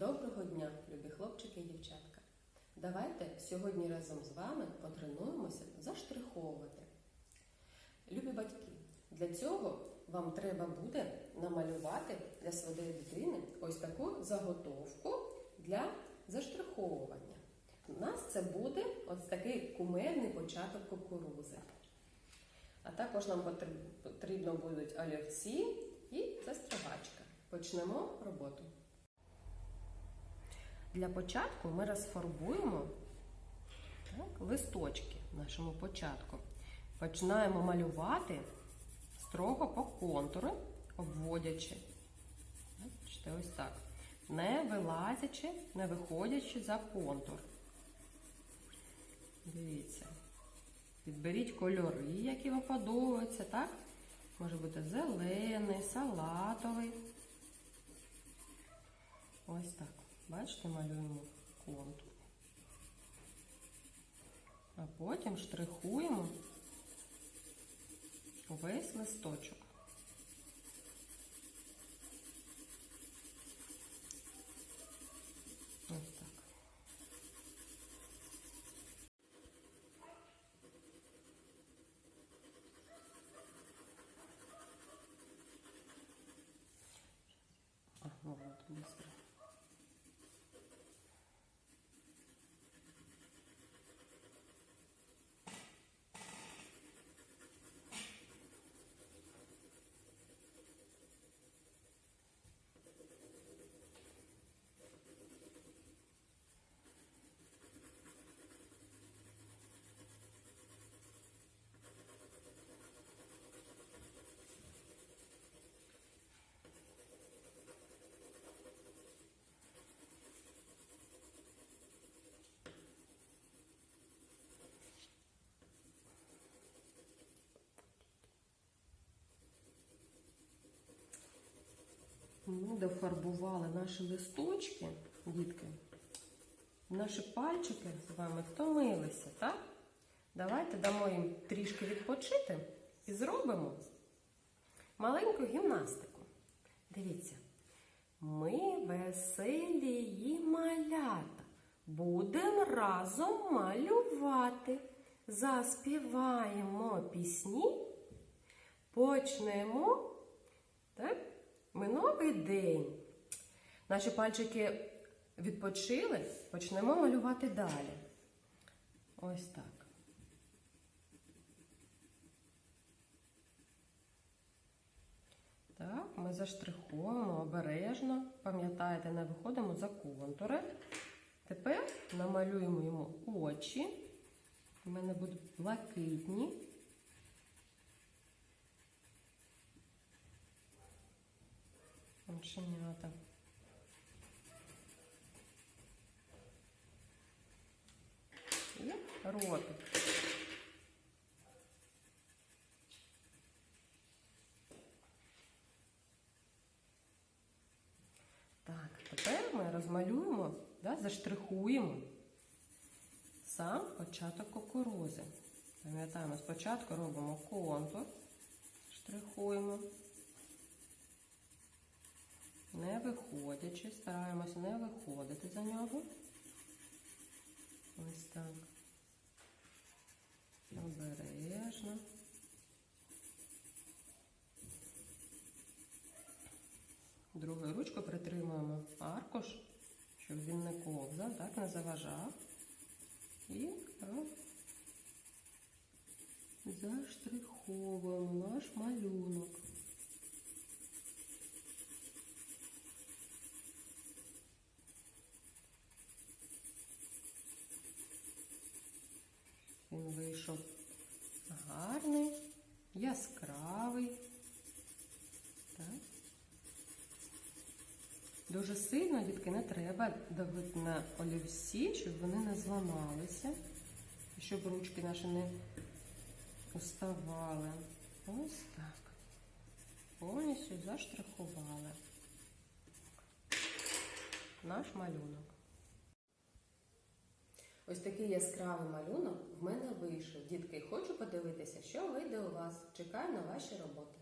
Доброго дня, любі хлопчики і дівчатка. Давайте сьогодні разом з вами потренуємося заштриховувати. Любі батьки, для цього вам треба буде намалювати для своєї дитини ось таку заготовку для заштриховування. У нас це буде ось такий кумедний початок кукурузи. А також нам потрібно будуть олівці і застригачка. Почнемо роботу. Для початку ми розфарбуємо так, листочки нашому початку. Починаємо малювати строго по контуру, обводячи. Бачите, ось так. Не вилазячи, не виходячи за контур. Дивіться. Підберіть кольори, які вам подобаються, так? Може бути зелений, салатовий. Ось так. Бачите, малюємо контур. А потім штрихуємо весь листочок. Ось так. А, ну вот, быстро. Ми дофарбували наші листочки, дітки. Наші пальчики з вами втомилися, так? Давайте дамо їм трішки відпочити і зробимо маленьку гімнастику. Дивіться. Ми веселі малята. Будемо разом малювати. Заспіваємо пісні, почнемо. Так? День. Наші пальчики відпочили, почнемо малювати далі. Ось так. Так, ми заштрихуємо обережно. Пам'ятаєте, не виходимо за контури. Тепер намалюємо йому очі. У мене будуть блакитні. Оченята. І ротик. Так, тепер ми розмалюємо, да, заштрихуємо сам початок кукурузи. Пам'ятаємо, спочатку робимо контур, штрихуємо, не виходячи, стараємося не виходити за нього. Ось так. Обережно. Другою ручкою притримуємо аркуш, щоб він не ковзав, так, не заважав. І заштриховуємо наш малюнок. Він вийшов гарний, яскравий. Так. Дуже сильно, дітки, не треба давити на олівці, щоб вони не зламалися, щоб ручки наші не уставали. Ось так. Повністю заштрихували наш малюнок. Ось такий яскравий малюнок в мене вийшов. Дітки, хочу подивитися, що вийде у вас. Чекаю на ваші роботи.